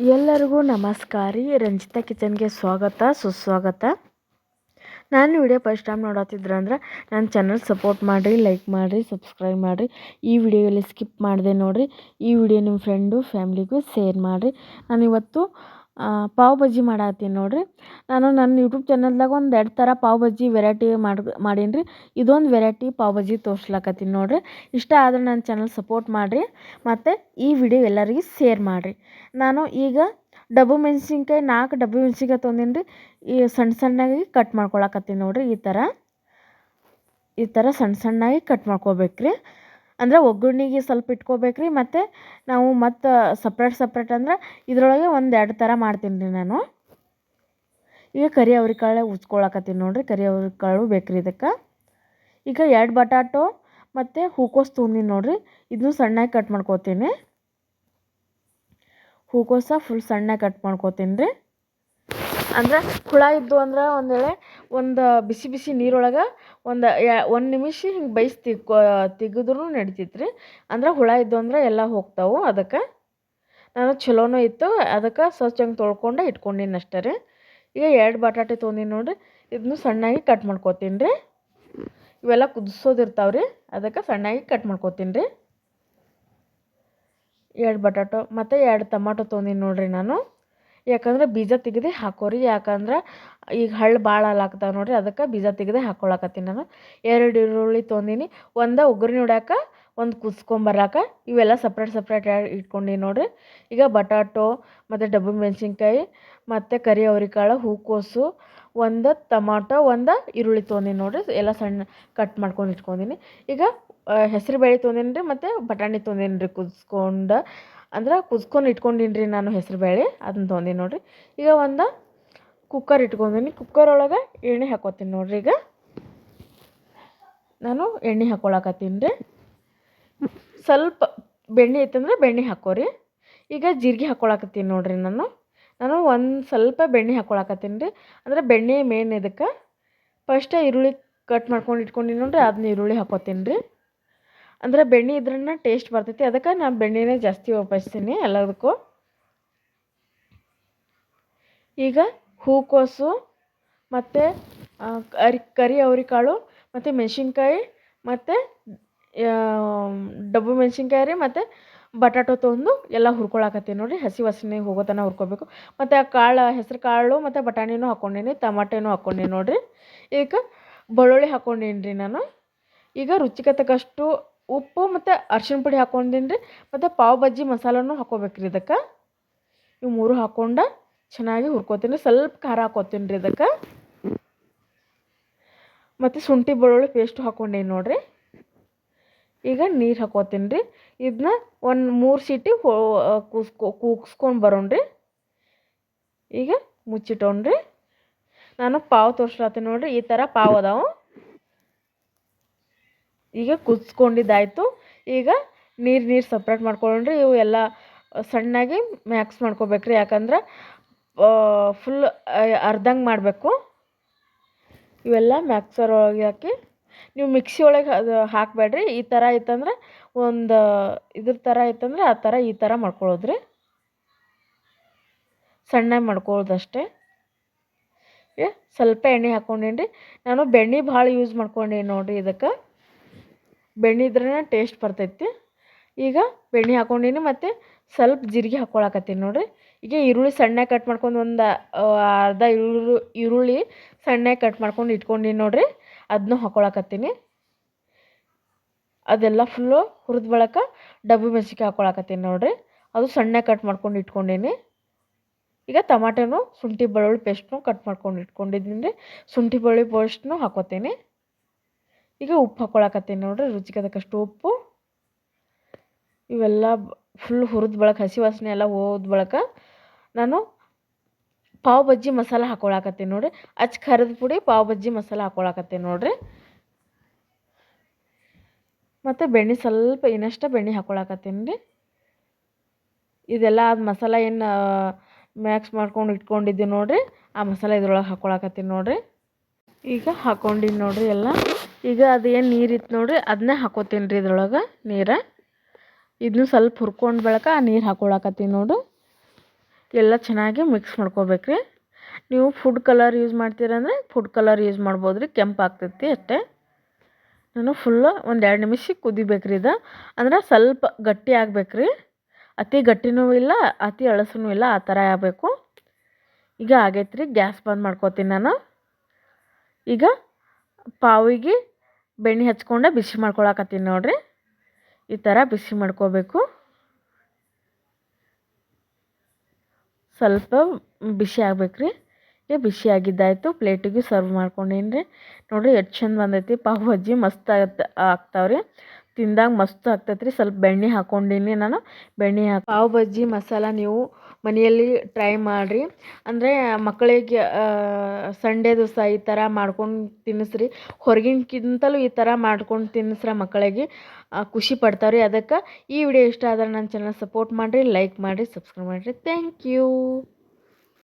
ಎಲ್ಲರಿಗೂ ನಮಸ್ಕಾರ. ರೀ ರಂಜಿತಾ ಕಿಚನ್ಗೆ ಸ್ವಾಗತ, ಸುಸ್ವಾಗತ. ನಾನು ವಿಡಿಯೋ ಫಸ್ಟ್ ಟೈಮ್ ನೋಡತ್ತಿದ್ರೆ ಅಂದ್ರೆ ನನ್ನ ಚಾನಲ್ ಸಪೋರ್ಟ್ ಮಾಡಿರಿ, ಲೈಕ್ ಮಾಡಿರಿ, ಸಬ್ಸ್ಕ್ರೈಬ್ ಮಾಡಿರಿ. ಈ ವಿಡಿಯೋಲಿ ಸ್ಕಿಪ್ ಮಾಡಿದೆ ನೋಡಿರಿ. ಈ ವಿಡಿಯೋ ನಿಮ್ಮ ಫ್ರೆಂಡು, ಫ್ಯಾಮ್ಲಿಗೂ ಶೇರ್ ಮಾಡಿರಿ. ನಾನಿವತ್ತು ಪಾವ್ ಬಜ್ಜಿ ಮಾಡತ್ತೀನಿ ನೋಡಿರಿ. ನಾನು ನನ್ನ ಯೂಟ್ಯೂಬ್ ಚಾನಲ್ದಾಗ ಒಂದು ಎರಡು ಥರ ಪಾವ್ ಬಜ್ಜಿ ವೆರೈಟಿ ಮಾಡಿ ಮಾಡೀನಿ ರೀ ಇದೊಂದು ವೆರೈಟಿ ಪಾವ್ ಬಜ್ಜಿ ತೋರ್ಸ್ಲಕತ್ತೀನಿ ನೋಡಿರಿ. ಇಷ್ಟ ಆದರೆ ನನ್ನ ಚಾನಲ್ ಸಪೋರ್ಟ್ ಮಾಡಿರಿ. ಮತ್ತು ಈ ವಿಡಿಯೋ ಎಲ್ಲರಿಗೂ ಶೇರ್ ಮಾಡಿರಿ. ನಾನು ಈಗ ಡಬ್ಬು ಮೆಣಸಿನ್ಕಾಯಿ ನಾಲ್ಕು ಡಬ್ಬು ಮೆಣಸಿನ್ಕಾಯಿ ತೊಂದಿನಿ ರೀ ಈ ಸಣ್ಣ ಸಣ್ಣಾಗಿ ಕಟ್ ಮಾಡ್ಕೊಳಕತ್ತೀನಿ ನೋಡಿರಿ ಈ ಥರ ಈ ಥರ ಸಣ್ಣ ಸಣ್ಣಾಗಿ ಕಟ್ ಮಾಡ್ಕೋಬೇಕು ರೀ ಅಂದ್ರೆ ಒಗ್ಗರ್ಣೆಗೆ ಸ್ವಲ್ಪ ಇಟ್ಕೋಬೇಕು ರೀ ಮತ್ತು ನಾವು ಮತ್ತು ಸಪ್ರೇಟ್ ಸಪ್ರೇಟ್ ಅಂದ್ರೆ ಇದರೊಳಗೆ ಒಂದು ಎರಡು ಥರ ಮಾಡ್ತೀನಿ ರೀ ನಾನು. ಈಗ ಕರಿ ಅವ್ರೆಕಾಳು ಉಜ್ಕೊಳಕತ್ತೀನಿ ನೋಡಿರಿ. ಕರಿ ಅವ್ರಿಕಾಳು ಬೇಕು ರೀ ಇದಕ್ಕೆ. ಈಗ ಎರಡು ಬಟಾಟೊ ಮತ್ತು ಹೂಕೋಸು ತುಂಬಿನಿ ನೋಡಿರಿ. ಇದನ್ನು ಸಣ್ಣಗೆ ಕಟ್ ಮಾಡ್ಕೋತೀನಿ. ಹೂಕೋಸ ಫುಲ್ ಸಣ್ಣಗೆ ಕಟ್ ಮಾಡ್ಕೋತೀನಿ ರೀ. ಅಂದ್ರೆ ಹುಳ ಇದ್ದು ಅಂದ್ರೆ ಒಂದು ವೇಳೆ ಒಂದು ಬಿಸಿ ಬಿಸಿ ನೀರೊಳಗೆ ಒಂದು ಒಂದು ನಿಮಿಷ ಹಿಂಗೆ ಬೇಯ್ಸಿ ತಿಕ್ಕೋ ತೆಗೆದ್ರೂ ನಡಿತೈತೆ ರೀ ಅಂದ್ರೆ ಹುಳ ಇದ್ದು ಅಂದ್ರೆ ಎಲ್ಲ ಹೋಗ್ತಾವೆ ಅದಕ್ಕೆ. ನಾನು ಚಲೋನೂ ಇತ್ತು, ಅದಕ್ಕೆ ಸ್ವಚ್ಛಂಗೆ ತೊಳ್ಕೊಂಡು ಇಟ್ಕೊಂಡೀನಿ ಅಷ್ಟೇ ರೀ. ಈಗ ಎರಡು ಬಟಾಟೆ ತೊಗೊಂಡಿನಿ ನೋಡಿರಿ ಇದನ್ನು ಸಣ್ಣಾಗಿ ಕಟ್ ಮಾಡ್ಕೋತೀನಿ ರೀ. ಇವೆಲ್ಲ ಕುದಿಸೋದಿರ್ತಾವೆ ರೀ, ಅದಕ್ಕೆ ಸಣ್ಣಾಗಿ ಕಟ್ ಮಾಡ್ಕೋತೀನಿ ರೀ. ಎರಡು ಬಟಾಟೊ, ಮತ್ತು ಎರಡು ಟಮಾಟೊ ತೊಗೊಂಡಿನಿ ನೋಡಿರಿ ನಾನು. ಯಾಕಂದ್ರೆ ಬೀಜ ತೆಗೆದು ಹಾಕೋರಿ, ಯಾಕಂದ್ರೆ ಈಗ ಹಳ್ಳು ಭಾಳ ಹಾಳಾಗ್ತಾವೆ ನೋಡಿರಿ, ಅದಕ್ಕೆ ಬೀಜ ತೆಗೆದು ಹಾಕ್ಕೊಳಕತ್ತೀನಿ ನಾನು. ಎರಡು ಈರುಳ್ಳಿ ತೊಗೊಂಡೀನಿ ಒಂದು ಒಗ್ಗರಣೆ ಹೊಡ್ಯಾಕ ಒಂದು ಕುದಿಸ್ಕೊಂಬರಾಕ ಇವೆಲ್ಲ ಸಪ್ರೇಟ್ ಸಪ್ರೇಟ್ ಇಟ್ಕೊಂಡೀನಿ ನೋಡಿರಿ. ಈಗ ಬಟಾಟೊ, ಮತ್ತು ಡಬ್ಬು ಮೆಣಸಿನ್ಕಾಯಿ, ಮತ್ತು ಕರಿ ಅವ್ರೆಕಾಳು ಹೂಕೋಸು ಒಂದು ಟಮಾಟೊ, ಒಂದು ಈರುಳ್ಳಿ ತೊಗೊಂಡೀನಿ ನೋಡಿರಿ. ಎಲ್ಲ ಸಣ್ಣ ಕಟ್ ಮಾಡ್ಕೊಂಡು ಇಟ್ಕೊಂಡೀನಿ. ಈಗ ಹೆಸರು ಬೇಳೆ ತೊಗೊಂಡೀನಿ ರೀ ಮತ್ತು ಬಟಾಣಿ ತೊಗೊಂಡೀನಿ ರೀ ಕುದಿಸ್ಕೊಂಡು. ಅಂದ್ರೆ ಕುದಿಸ್ಕೊಂಡು ಇಟ್ಕೊಂಡೀನಿ ರೀ ನಾನು ಹೆಸರು ಬೇಳೆ ಅದನ್ನ ತೊಗೊಂಡೀನಿ ನೋಡಿರಿ. ಈಗ ಒಂದು ಕುಕ್ಕರ್ ಇಟ್ಕೊಂಡೀನಿ. ಕುಕ್ಕರ್ ಒಳಗೆ ಎಣ್ಣೆ ಹಾಕೋತೀನಿ ನೋಡಿರಿ ಈಗ. ನಾನು ಎಣ್ಣೆ ಹಾಕೊಳಕತ್ತೀನಿ ರೀ ಸ್ವಲ್ಪ ಬೆಣ್ಣೆ ಐತಂದ್ರೆ ಬೆಣ್ಣೆ ಹಾಕೋರಿ. ಈಗ ಜೀರಿಗೆ ಹಾಕ್ಕೊಳಕತ್ತೀನಿ ನೋಡಿರಿ ನಾನು. ನಾನು ಒಂದು ಸ್ವಲ್ಪ ಬೆಣ್ಣೆ ಹಾಕ್ಕೊಳಕತ್ತೀನಿ ರೀ. ಅಂದರೆ ಬೆಣ್ಣೆ ಮೇನ್ ಇದಕ್ಕೆ. ಫಸ್ಟ ಈರುಳ್ಳಿ ಕಟ್ ಮಾಡ್ಕೊಂಡು ಇಟ್ಕೊಂಡಿನಿ ನೋಡ್ರಿ ಅದನ್ನ ಈರುಳ್ಳಿ ಹಾಕೋತೀನಿ ರೀ. ಅಂದ್ರೆ ಬೆಣ್ಣೆ ಇದ್ರನ್ನ ಟೇಸ್ಟ್ ಬರ್ತೈತಿ. ಅದಕ್ಕೆ ನಾನು ಬೆಣ್ಣೆನೇ ಜಾಸ್ತಿ ಉಪಯೋಗಿಸ್ತೀನಿ ಎಲ್ಲದಕ್ಕೂ. ಈಗ ಹೂಕೋಸು ಮತ್ತು ಕರಿ ಕರಿ ಅವ್ರಿಕಾಳು ಮತ್ತು ಮೆಣಸಿನ್ಕಾಯಿ ಮತ್ತು ಡಬ್ಬು ಮೆಣಸಿನ್ಕಾಯಿ ರೀ ಮತ್ತು ಬಟಾಟೊ ತೊಗೊಂಡು ಎಲ್ಲ ಹುರ್ಕೊಳಕತ್ತೀನಿ ನೋಡಿರಿ. ಹಸಿ ವಾಸನೆ ಹೋಗೋ ತನಕ ಹುರ್ಕೋಬೇಕು. ಮತ್ತು ಆ ಕಾಳು, ಹೆಸ್ರು ಕಾಳು ಮತ್ತು ಬಟಾಣಿನೂ ಹಾಕ್ಕೊಂಡೀನಿ ಟಮಾಟೆನೂ ಹಾಕ್ಕೊಂಡೀನಿ ನೋಡಿರಿ. ಈಗ ಬೆಳ್ಳುಳ್ಳಿ ಹಾಕ್ಕೊಂಡೀನಿ ರೀ ನಾನು. ಈಗ ರುಚಿಗೆ ಉಪ್ಪು ಮತ್ತು ಅರ್ಶಿಣ ಪುಡಿ ಹಾಕ್ಕೊಂಡೀನಿ ರೀ ಮತ್ತು ಪಾವ್ ಬಜ್ಜಿ ಮಸಾಲನೂ ಹಾಕೋಬೇಕು ರೀ ಇದಕ್ಕೆ. ಇವು ಮೂರು ಹಾಕ್ಕೊಂಡು ಚೆನ್ನಾಗಿ ಹುರ್ಕೋತೀನಿ. ಸ್ವಲ್ಪ ಖಾರ ಹಾಕೋತೀನಿ ರೀ ಇದಕ್ಕೆ. ಮತ್ತು ಶುಂಠಿ, ಬೆಳ್ಳುಳ್ಳಿ ಪೇಸ್ಟು ಹಾಕೊಂಡೇನಿ ನೋಡಿರಿ. ಈಗ ನೀರು ಹಾಕೋತೀನಿ ರೀ. ಇದನ್ನ ಒಂದು ಮೂರು ಸೀಟಿ ಕೂಸ್ಕೊ, ಕೂಗ್ಸ್ಕೊಂಡು ಬರೋಣ ಈಗ ಮುಚ್ಚಿಟ್ಟೋಣ್ರಿ ನಾನು ಪಾವು ತೋರ್ಸ್ಲತ್ತೀನಿ ನೋಡಿರಿ, ಈ ಥರ ಪಾವು ಅದಾವು. ಈಗ ಕುದಿಸ್ಕೊಂಡಿದ್ದಾಯಿತು ಈಗ ನೀರು ನೀರು ಸಪ್ರೇಟ್ ಮಾಡ್ಕೊಳ್ಳೋಣ್ರಿ ಇವು ಎಲ್ಲ ಸಣ್ಣಾಗಿ ಮ್ಯಾಕ್ಸ್ ಮಾಡ್ಕೋಬೇಕ್ರಿ ಯಾಕಂದ್ರೆ ಫುಲ್ ಅರ್ಧಂಗೆ ಮಾಡಬೇಕು. ಇವೆಲ್ಲ ಮ್ಯಾಕ್ಸರ್ ಒಳಗೆ ಹಾಕಿ ನೀವು ಮಿಕ್ಸಿ ಒಳಗೆ ಅದು ಹಾಕಬೇಡ್ರಿ. ಈ ಥರ ಇತ್ತಂದ್ರೆ ಒಂದು ಇದ್ರ ಥರ ಇತ್ತಂದ್ರೆ ಆ ಥರ ಈ ಥರ ಮಾಡ್ಕೊಳ್ಳೋದ್ರಿ. ಸಣ್ಣ ಮಾಡ್ಕೊಳ್ಳೋದಷ್ಟೇ. ಸ್ವಲ್ಪ ಎಣ್ಣೆ ಹಾಕ್ಕೊಂಡೇನಿ ರೀ ನಾನು ಬೆಣ್ಣೆ ಭಾಳ ಯೂಸ್ ಮಾಡ್ಕೊಂಡೀನಿ ನೋಡಿರಿ ಇದಕ್ಕೆ. ಬೆಣ್ಣೆ ಇದ್ರೇ ಟೇಸ್ಟ್ ಬರ್ತೈತಿ. ಈಗ ಬೆಣ್ಣೆ ಹಾಕ್ಕೊಂಡೀನಿ ಮತ್ತು ಸ್ವಲ್ಪ ಜೀರಿಗೆ ಹಾಕ್ಕೊಳಕತ್ತೀನಿ ನೋಡಿರಿ. ಈಗ ಈರುಳ್ಳಿ ಸಣ್ಣ ಕಟ್ ಮಾಡ್ಕೊಂಡು ಒಂದು ಅರ್ಧ ಈರುಳ್ಳಿ ಸಣ್ಣಗೆ ಕಟ್ ಮಾಡ್ಕೊಂಡು ಇಟ್ಕೊಂಡೀನಿ ನೋಡಿರಿ. ಅದನ್ನೂ ಹಾಕೊಳಕತ್ತೀನಿ. ಅದೆಲ್ಲ ಫುಲ್ಲು ಹುರಿದ ಬಳಕ ಡಬ್ಬಿ ಮೆಣಸಿಕಾಯಿ ಹಾಕೊಳಕತ್ತೀನಿ ನೋಡಿರಿ. ಅದು ಸಣ್ಣ ಕಟ್ ಮಾಡ್ಕೊಂಡು ಇಟ್ಕೊಂಡೀನಿ. ಈಗ ಟಮಾಟೆನೂ, ಶುಂಠಿ, ಬೆಳ್ಳುಳ್ಳಿ ಪೇಸ್ಟ್ನು ಕಟ್ ಮಾಡ್ಕೊಂಡು ಇಟ್ಕೊಂಡಿದ್ದೀನಿ ರೀ ಶುಂಠಿ, ಬೆಳ್ಳುಳ್ಳಿ ಪೇಸ್ಟ್ನು ಹಾಕೋತೀನಿ. ಈಗ ಉಪ್ಪು ಹಾಕೊಳಕತ್ತೀನಿ ನೋಡಿರಿ, ರುಚಿಗೆ ತಕ್ಕಷ್ಟು ಉಪ್ಪು. ಇವೆಲ್ಲ ಫುಲ್ ಹುರಿದ ಬಳಕ, ಹಸಿ ವಾಸನೆ ಎಲ್ಲ ಹೋದ ಬಳಕ ನಾನು ಪಾವ್ ಬಜ್ಜಿ ಮಸಾಲ ಹಾಕ್ಕೊಳಕತ್ತೀನಿ ನೋಡಿರಿ. ಅಚ್ಚ ಖರದ ಪುಡಿ ಪಾವ್ ಬಜ್ಜಿ ಮಸಾಲ ಹಾಕ್ಕೊಳಕತ್ತೀನಿ ನೋಡಿರಿ. ಮತ್ತು ಬೆಣ್ಣೆ ಸ್ವಲ್ಪ ಇನ್ನಷ್ಟು ಬೆಣ್ಣೆ ಹಾಕೊಳಕತ್ತೀನಿ ರೀ. ಇದೆಲ್ಲ ಅದು ಮಸಾಲ ಏನು ಮ್ಯಾಕ್ಸ್ ಮಾಡ್ಕೊಂಡು ಇಟ್ಕೊಂಡಿದ್ದೆ ನೋಡಿರಿ. ಆ ಮಸಾಲ ಇದ್ರೊಳಗೆ ಹಾಕೊಳಕತ್ತೀನಿ ನೋಡಿರಿ. ಈಗ ಹಾಕೊಂಡಿನಿ ನೋಡಿರಿ ಎಲ್ಲ. ಈಗ ಅದು ಏನು ನೀರಿತ್ತು ನೋಡಿರಿ ಅದನ್ನೇ ಹಾಕೋತೀನಿ ರೀ ಇದ್ರೊಳಗೆ ನೀರು. ಇದನ್ನು ಸ್ವಲ್ಪ ಹುರ್ಕೊಂಡು ಬೆಳಕ ಆ ನೀರು ಹಾಕೊಳಕತ್ತೀನಿ ನೋಡು ಎಲ್ಲ ಚೆನ್ನಾಗಿ ಮಿಕ್ಸ್ ಮಾಡ್ಕೋಬೇಕ್ರಿ. ನೀವು ಫುಡ್ ಕಲರ್ ಯೂಸ್ ಮಾಡ್ತೀರಂದ್ರೆ ಫುಡ್ ಕಲರ್ ಯೂಸ್ ಮಾಡ್ಬೋದು ರೀ ಕೆಂಪು ಆಗ್ತೈತಿ ಅಷ್ಟೇ. ನಾನು ಫುಲ್ಲು ಒಂದು ಎರಡು ನಿಮಿಷ ಕುದಿಬೇಕ್ರಿ ಇದು. ಅಂದ್ರೆ ಸ್ವಲ್ಪ ಗಟ್ಟಿ ಆಗ್ಬೇಕ್ರಿ. ಅತಿ ಗಟ್ಟಿನೂ ಇಲ್ಲ, ಅತಿ ಅಳಸೂ ಇಲ್ಲ, ಆ ಥರ ಆಗಬೇಕು. ಈಗ ಆಗೈತೆ ರೀ ಗ್ಯಾಸ್ ಬಂದ್ ಮಾಡ್ಕೋತೀನಿ ನಾನು. ಈಗ ಪಾವಿಗೆ ಬೆಣ್ಣೆ ಹಚ್ಕೊಂಡೆ ಬಿಸಿ ಮಾಡ್ಕೊಳಕತ್ತೀನಿ ನೋಡಿರಿ. ಈ ಥರ ಬಿಸಿ ಮಾಡ್ಕೋಬೇಕು. ಸ್ವಲ್ಪ ಬಿಸಿ ಆಗ್ಬೇಕು ರೀ ಈಗ ಬಿಸಿ ಆಗಿದ್ದಾಯಿತು. ಪ್ಲೇಟಿಗೆ ಸರ್ವ್ ಮಾಡ್ಕೊಂಡೇನು ರೀ ನೋಡಿರಿ, ಎಷ್ಟು ಚಂದ ಬಂದೈತಿ. ಪಾವ್ ಬಜ್ಜಿ ಮಸ್ತ್ ಆಗತ್ತೆ ರೀ ತಿಂದಾಗ ಮಸ್ತ್ ಆಗ್ತೈತೆ ರೀ ಸ್ವಲ್ಪ ಬೆಣ್ಣೆ ಹಾಕ್ಕೊಂಡೀನಿ ನಾನು. ಬೆಣ್ಣೆ ಹಾಕಿ ಪಾವ್ ಬಜ್ಜಿ ಮಸಾಲ ನೀವು ಮನೆಯಲ್ಲಿ ಟ್ರೈ ಮಾಡಿರಿ. ಅಂದರೆ ಮಕ್ಕಳಿಗೆ ಸಂಡೇ ದಿವಸ ಈ ಥರ ಮಾಡ್ಕೊಂಡು ತಿನ್ನಿಸ್ರಿ ಹೊರಗಿನಕ್ಕಿಂತಲೂ ಈ ಥರ ಮಾಡ್ಕೊಂಡು ತಿನ್ನಿಸ್ರೆ ಮಕ್ಕಳಿಗೆ ಖುಷಿ ಪಡ್ತಾವ್ರಿ. ಅದಕ್ಕೆ ಈ ವಿಡಿಯೋ ಇಷ್ಟ ಆದ್ರೆ ನನ್ನ ಚಾನಲ್ ಸಪೋರ್ಟ್ ಮಾಡಿರಿ ಲೈಕ್ ಮಾಡಿರಿ ಸಬ್ಸ್ಕ್ರೈಬ್ ಮಾಡಿರಿ. Thank you